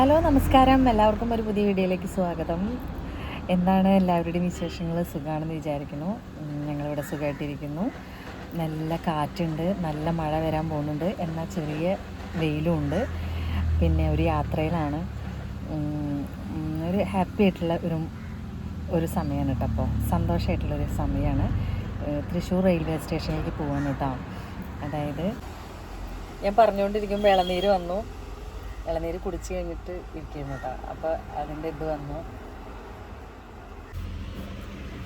Hello നമസ്കാരം. എല്ലാവർക്കും ഒരു പുതിയ വീഡിയോയിലേക്ക് സ്വാഗതം. എന്താണ് എല്ലാവരുടെയും വിശേഷങ്ങൾ? സുഖമാണെന്ന് വിചാരിക്കുന്നു. ഞങ്ങളിവിടെ സുഖമായിട്ടിരിക്കുന്നു നല്ല കാറ്റുണ്ട്. നല്ല മഴ വരാൻ പോകുന്നുണ്ട്. എന്നാൽ ചെറിയ വെയിലും ഉണ്ട് പിന്നെ ഒരു യാത്രയിലാണ്. ഒരു ഹാപ്പി ആയിട്ടുള്ള ഒരു ഒരു സമയമാണ് കേട്ടോ അപ്പോൾ. സന്തോഷമായിട്ടുള്ളൊരു സമയമാണ്. തൃശ്ശൂർ റെയിൽവേ സ്റ്റേഷനിലേക്ക് പോകാൻ കേട്ടോ. അതായത് ഞാൻ പറഞ്ഞുകൊണ്ടിരിക്കുമ്പോൾ ഇളനീര് വന്നു. ഇളനീര് കുടിച്ച് കഴിഞ്ഞിട്ട് ഇരിക്കുന്നു അപ്പോൾ അതിന്റെ ഇത് വന്നു.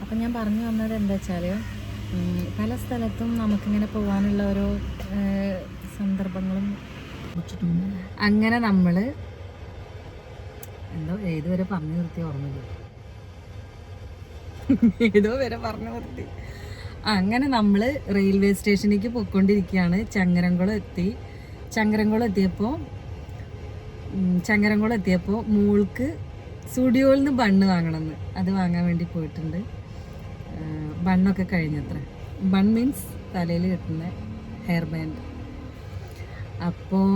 അപ്പം ഞാൻ പറഞ്ഞു വന്നത് എന്താ വെച്ചാൽ പല സ്ഥലത്തും നമുക്കിങ്ങനെ പോകാനുള്ള ഓരോ സന്ദർഭങ്ങളും അങ്ങനെ നമ്മൾ എന്തോ ഏതുവരെ പറഞ്ഞു നിർത്തി ഓർമ്മയില്ല. ഏതോ വരെ പറഞ്ഞു നിർത്തി. അങ്ങനെ നമ്മൾ റെയിൽവേ സ്റ്റേഷനിലേക്ക് പോയിക്കൊണ്ടിരിക്കുകയാണ്. ചങ്ങരംകുളം എത്തി. ചങ്ങരംകുളം എത്തിയപ്പോൾ ചങ്ങരംകുളം എത്തിയപ്പോൾ മോൾക്ക് സ്റ്റുഡിയോയിൽ നിന്ന് ബണ്ണ് വാങ്ങണമെന്ന്. അത് വാങ്ങാൻ വേണ്ടി പോയിട്ടുണ്ട്. ബണ്ണൊക്കെ കഴിഞ്ഞത്ര. ബൺ മീൻസ് തലയിൽ കിട്ടുന്ന ഹെയർ ബാൻഡ്. അപ്പോൾ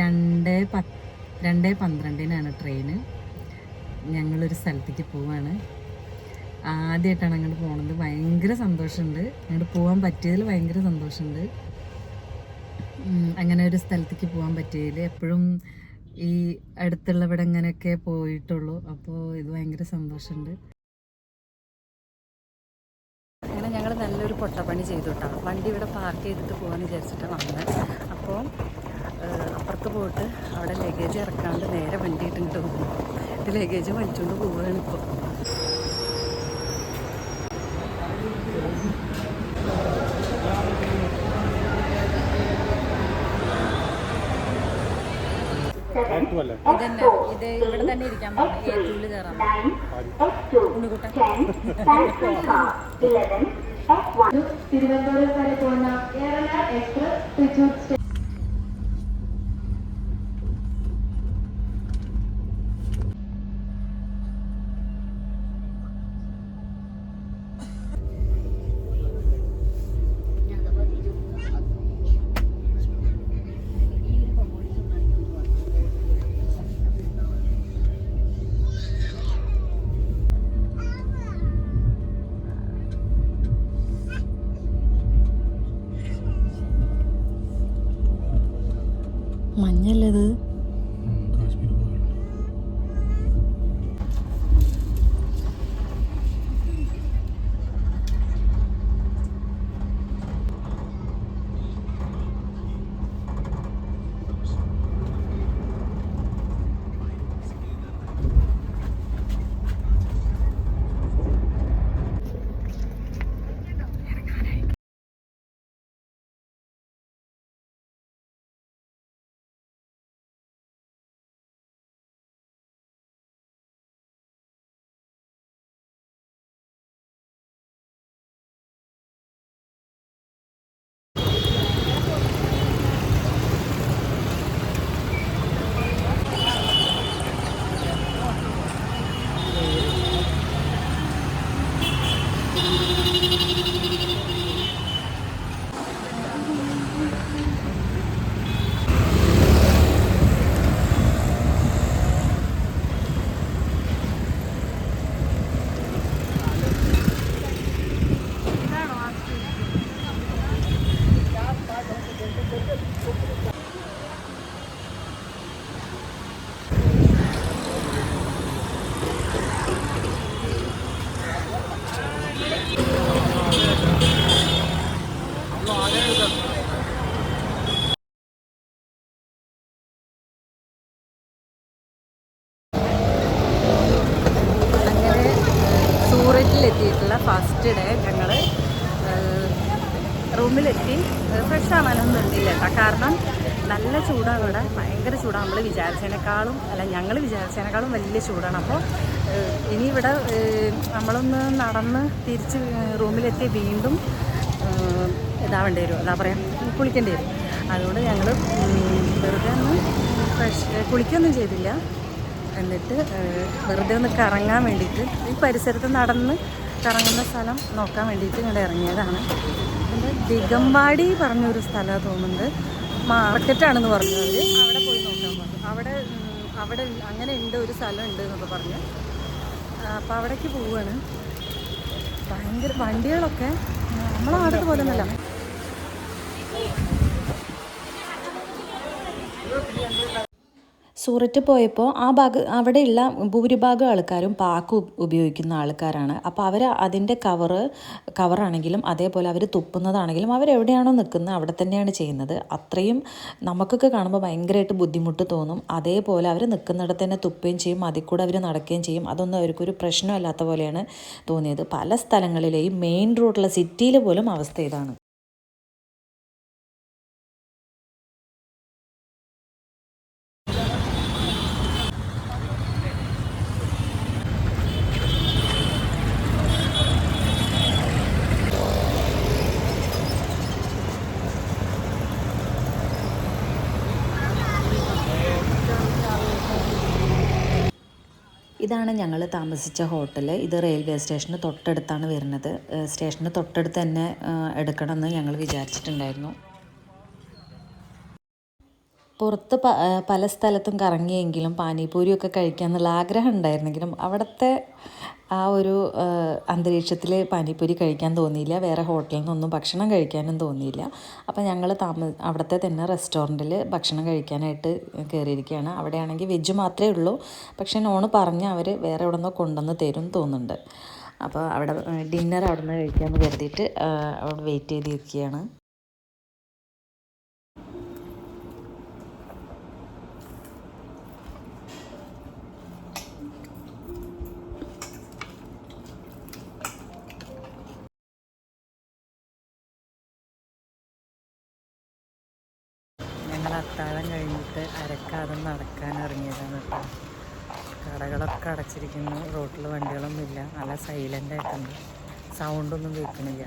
രണ്ട് പത്ത് രണ്ട് പന്ത്രണ്ടിനാണ് ട്രെയിന്. ഞങ്ങളൊരു സ്ഥലത്തേക്ക് പോവാണ്. ആദ്യമായിട്ടാണ് അങ്ങോട്ട് പോണത്. ഭയങ്കര സന്തോഷമുണ്ട്. അങ്ങോട്ട് പോകാൻ പറ്റിയതിൽ ഭയങ്കര സന്തോഷമുണ്ട്. അങ്ങനെ ഒരു സ്ഥലത്തേക്ക് പോകാൻ പറ്റിയതിൽ എപ്പോഴും ഈ അടുത്തുള്ള ഇവിടെ ഇങ്ങനെയൊക്കെ പോയിട്ടുള്ളൂ. അപ്പോൾ ഇത് ഭയങ്കര സന്തോഷമുണ്ട്. അങ്ങനെ ഞങ്ങൾ നല്ലൊരു പൊട്ടപ്പണി ചെയ്തു കേട്ടോ വണ്ടി ഇവിടെ പാർക്ക് ചെയ്തിട്ട് പോകാമെന്ന് വിചാരിച്ചിട്ടാണ് വന്നത് അപ്പോൾ അപ്പുറത്ത് പോയിട്ട് അവിടെ ലഗേജ് ഇറക്കാണ്ട് നേരെ വണ്ടി ഇട്ടിട്ട് പോകും ഇത് ലഗേജ് വലിച്ചുകൊണ്ട് പോവുകയാണ് ഇപ്പോൾ ഇത് ഇവിടെ തന്നെ ഇരിക്കാൻ പറഞ്ഞു തിരുവനന്തപുരം വരെ പോകുന്ന കേരള എക്സ്പ്രസ് തൃശൂർ മഞ്ഞല്ലത് അങ്ങനെ സൂററ്റിലെത്തിയിട്ടുള്ള ഫസ്റ്റ് ഡേ ഞങ്ങൾ റൂമിലെത്തി ഫ്രഷ് ആവാനൊന്നും നിന്നില്ല കേട്ടോ കാരണം നല്ല ചൂടാണ് ഇവിടെ. ഭയങ്കര ചൂടാണ്. നമ്മൾ വിചാരിച്ചതിനേക്കാളും അല്ല ഞങ്ങൾ വിചാരിച്ചതിനേക്കാളും വലിയ ചൂടാണ്. അപ്പോൾ ഇനി ഇവിടെ നമ്മളൊന്ന് നടന്ന് തിരിച്ച് റൂമിലെത്തി വീണ്ടും ഇതാവേണ്ടി വരും. എന്താ പറയുക കുളിക്കേണ്ടി വരും. അതുകൊണ്ട് ഞങ്ങൾ വെറുതെ ഒന്ന് ഫ്രഷ് കുളിക്കൊന്നും ചെയ്തില്ല. എന്നിട്ട് വെറുതെ ഒന്ന് കറങ്ങാൻ വേണ്ടിയിട്ട് ഈ പരിസരത്ത് നടന്ന് കറങ്ങുന്ന സ്ഥലം നോക്കാൻ വേണ്ടിയിട്ട് ഇങ്ങോട്ട് ഇറങ്ങിയതാണ്. പിന്നെ ദിഗമ്പാടി പറഞ്ഞൊരു സ്ഥലമാണ് തോന്നുന്നുണ്ട്. മാർക്കറ്റാണെന്ന് പറഞ്ഞു അവർ അവിടെ പോയി നോക്കാൻ പറഞ്ഞു. അവിടെ അവിടെ അങ്ങനെ ഉണ്ട് ഒരു സ്ഥലം ഉണ്ട് എന്നൊക്കെ പറഞ്ഞു. അപ്പോൾ അവിടേക്ക് പോവുകയാണ് ഭയങ്കര വണ്ടികളൊക്കെ നമ്മളെ പോലെ ഒന്നല്ല സൂററ്റ് പോയപ്പോൾ ആ ഭാഗ അവിടെയുള്ള ഭൂരിഭാഗം ആൾക്കാരും പാക്ക് ഉപയോഗിക്കുന്ന ആൾക്കാരാണ്. അപ്പോൾ അവർ അതിന്റെ കവറ് കവറാണെങ്കിലും അതേപോലെ അവർ തുപ്പുന്നതാണെങ്കിലും അവരെവിടെയാണോ നിൽക്കുന്നത് അവിടെ തന്നെയാണ് ചെയ്യുന്നത്. അത്രയും നമുക്കൊക്കെ കാണുമ്പോൾ ഭയങ്കരമായിട്ട് ബുദ്ധിമുട്ട് തോന്നും. അതേപോലെ അവർ നിൽക്കുന്നിടത്ത് തന്നെ തുപ്പുകയും ചെയ്യും അതിൽ കൂടെ അവർ നടക്കുകയും ചെയ്യും. അതൊന്നും അവർക്കൊരു പ്രശ്നമല്ലാത്ത പോലെയാണ് തോന്നിയത്. പല സ്ഥലങ്ങളിലെയും മെയിൻ റോഡിലെ സിറ്റിയിൽ പോലും അവസ്ഥ ഇതാണ്. ഇതാണ് ഞങ്ങൾ താമസിച്ച ഹോട്ടൽ ഇത് റെയിൽവേ സ്റ്റേഷന് തൊട്ടടുത്താണ് വരുന്നത്. സ്റ്റേഷന് തൊട്ടടുത്ത് തന്നെ എടുക്കണമെന്ന് ഞങ്ങൾ വിചാരിച്ചിട്ടുണ്ടായിരുന്നു. പുറത്ത് പല സ്ഥലത്തും കറങ്ങിയെങ്കിലും പാനിപൂരിയൊക്കെ കഴിക്കാമെന്നുള്ള ആഗ്രഹം ഉണ്ടായിരുന്നെങ്കിലും അവിടുത്തെ ആ ഒരു അന്തരീക്ഷത്തിൽ പാനിപൂരി കഴിക്കാൻ തോന്നിയില്ല. വേറെ ഹോട്ടലിൽ നിന്നൊന്നും ഭക്ഷണം കഴിക്കാനും തോന്നിയില്ല. അപ്പോൾ ഞങ്ങൾ താമ അവിടുത്തെ തന്നെ റെസ്റ്റോറന്റിൽ ഭക്ഷണം കഴിക്കാനായിട്ട് കയറിയിരിക്കുകയാണ് അവിടെയാണെങ്കിൽ വെജ് മാത്രമേ ഉള്ളൂ. പക്ഷേ നോണ് പറഞ്ഞ് അവർ വേറെ എവിടെ നിന്നോ കൊണ്ടുവന്ന് തരും തോന്നുന്നുണ്ട്. അപ്പോൾ അവിടെ ഡിന്നർ അവിടെ നിന്ന് കഴിക്കാമെന്ന് കരുതിയിട്ട് അവിടെ വെയിറ്റ് ചെയ്തിരിക്കുകയാണ്. ഞങ്ങൾ അത്താഴം കഴിഞ്ഞിട്ട് അരക്കാതെ നടക്കാൻ ഇറങ്ങിയതാണ് കേട്ടോ. കടകളൊക്കെ അടച്ചിരിക്കുന്നു. റോട്ടിൽ വണ്ടികളൊന്നും ഇല്ല നല്ല സൈലന്റ് ആയിട്ടുണ്ട്. സൗണ്ടൊന്നും കേൾക്കണില്ല.